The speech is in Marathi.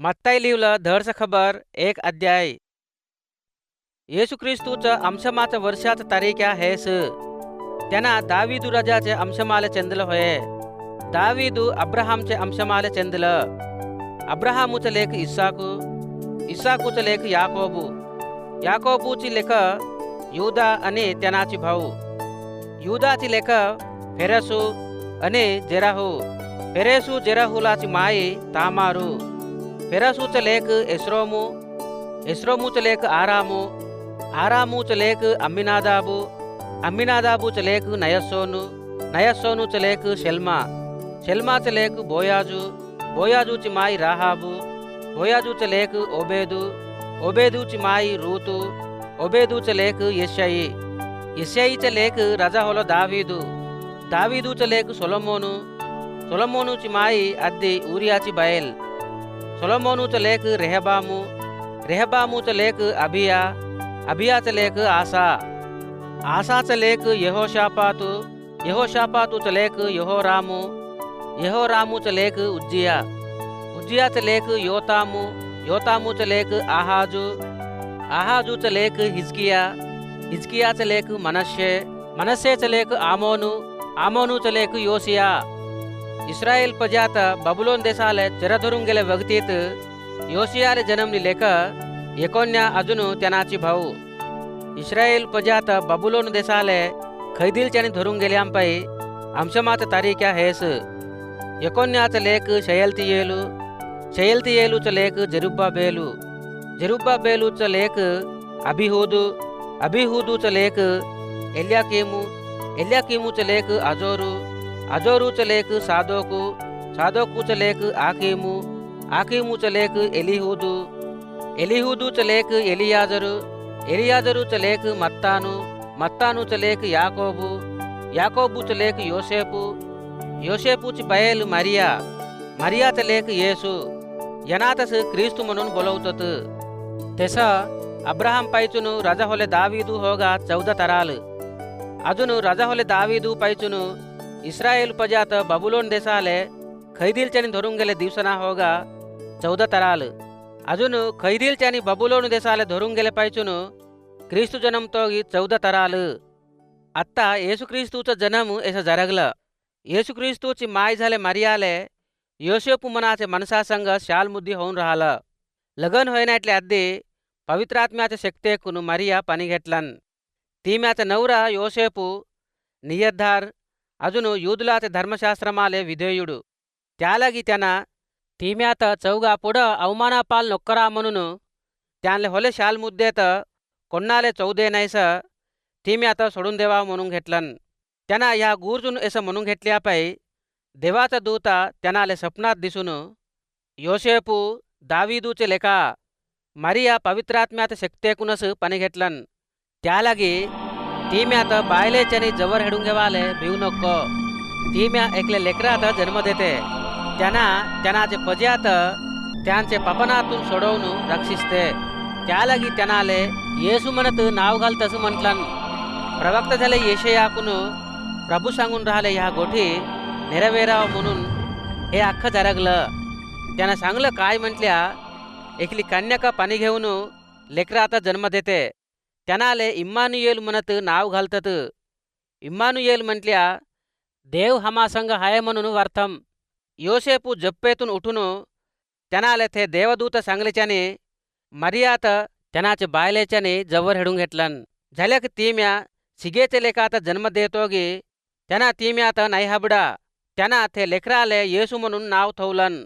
मत्ताई लिवलं धडचं खबर एक अध्याय. येशू ख्रिस्तूचं अंशमाचं वर्षाचं तारीख हेस त्यांना दावीदू राजाचे अंशमाले चंदल होय. दावीदू अब्रहामचे अंशमाले चंदल. अब्रहामूचं लेख इसाकू इसाकूचं लेख याकोबू. याकोबूची लेख युदा आणि त्यानाची भाऊ. युदाची लेख फेरसू आणि जेराहू. फेरेसू जेराहुलाची माई तामारू. ఫిరసూచలేక్ ఎస్రోము ఎస్రోముచలేక్ ఆరాము ఆరాముచలేక్ అమ్మినాదాబు అమ్మినాదాబుచలేక్ నయస్సోను నయస్సోనుచలేక్ షెల్మా లేక్ బోయాజు బోయాజు చిమాయి రాహాబు బోయాజు లేక్ ఒబేదు ఒబేదు చిమాయి రూతు ఒబేదు లేక్ యెషయి యెషయి లేక్ రజహొల దావీదు దావీదు చలేక్ సొలమోను సొలమోను చిమాయి అద్ది ఊరియాచి బయల్ लेख सोलोमोनू सोलोमोनूची माई अद्दी उरियाची बैल सोलोमोनूचं लेख रेहबामू रेहबामूचं लेख अभिया अभियाचं लेख आसा आसाचं लेख यहोशापातू यहोशापातूचं लेख यहोरामू यहोरामूचं लेख उज्जिया उज्जियाचं लेख योतामू योतामूचं लेख आहाजू आहाजूचं लेख हिजकिया हिजकियाचं लेख इस्रायल प्रजात बबुलोन देशाला चर धरून गेल्या वक्तीत योसियाले जन्मली लेख एकोण्या अजून त्यानाची भाऊ इस्रायल प्रजात बबुलोन देशाले खैदिलच्याने धरून गेल्यांपै अंशमात तारीख हेस एकोण्याचं लेख शयल्तियेलू शयल्तियेलूचं लेख जरुब्बा बेलू जरुब्बा बेलूचं लेख अभिहूदू अभिहूदूचं लेख एल्याकिमू एल्याकिमूचं लेख अजोरू अजोरूचं लेख सादोकू सादोकूचं लेख आकिमू आकिमूचं लेख एलिहुदू एलिहुदूचं लेख एलियाजरू एलियाजरूचं लेख मत्तानू मत्तानूचं लेख याकोबू याकोबूचं लेख योसेपू योसेपूची बैल मरिया मरियाचं लेख येसू यनातस क्रिस्तू म्हणून बोलवतात तसं अब्राहम पायचून राजा होले दावीदू होगा इस्रायल प्रजात बबुलोन देशाले खैदिलच्यानी धरून गेले दिवसना होगा चौदा तराल अजून खैदिलच्यानी बबुलोन देशाले धरून गेले पाहिजून क्रिस्तू जनम तोगी चौदा तराल आत्ता येशू क्रिस्तूचा जनम असं जरगलं येशू क्रिस्तूची माय झाले मरियाले योसेपू मनाचे मनसासंग शालमुद्दी होऊन राहिलं लग्न होईनाटले अद्दी पवित्रात्म्याच्या शक्तीकून मरिया पाणी घेतलन तीम्याचा नवरा योसेपू नियद्धार अजून युदलाचे धर्मशास्त्रमाले विधेयुడు त्यालागी त्यांना तीम्यात चौगा पुढं अवमानापाल नोकरा म्हणून त्यानले होले शाल मुद्देत कोणाले चौदे नाहीस तीम्यात सोडून देवा म्हणून घेतलन. त्यांना ह्या गुरजून असं म्हणून घेतल्यापायी देवाचा दूता त्यांनाले स्वप्नात दिसून योसेपू दावीदूचे लेखा मरिया पवित्रात्म्यात शक्तीकूनच पाणी घेतलन. त्यालागी ती आता बायलेच्यानी जवळ हेडून घेवाले भिवू नको. ती म्या एकले लेकरा आता जन्म देते. त्यांना त्यांना जे पज्यात त्यांचे पपनातून सोडवून रक्षिसते. त्यालागी त्यांनाले येसू म्हणत नाव घाल तसं म्हटलं प्रवक्त झाले येशयाकून प्रभू सांगून राहिले ह्या गोठी नेरवेराव म्हणून. हे अख्खं जरगलं. त्यानं सांगलं काय म्हटल्या एकली कन्याका पाणी घेऊन लेकरात जन्म देते. त्यानाले इम्मानुएल म्हणत नाव घालतात. इम्मानुएल म्हटल्या देव हमासंग हाय म्हणून वर्थम. योसेपू जप्पेतून उठून त्यानाले ते देवदूत सांगल्याच्याने मर्यात त्यानाचे बायलेच्याने जवळ हेडून घेतलन. झाल्या तीम्या सिगेचे लेखात जन्म देतोगी त्यांना तीम्यात नाही हबडा. त्यांना ते लेकराले येसू म्हणून नाव थवलन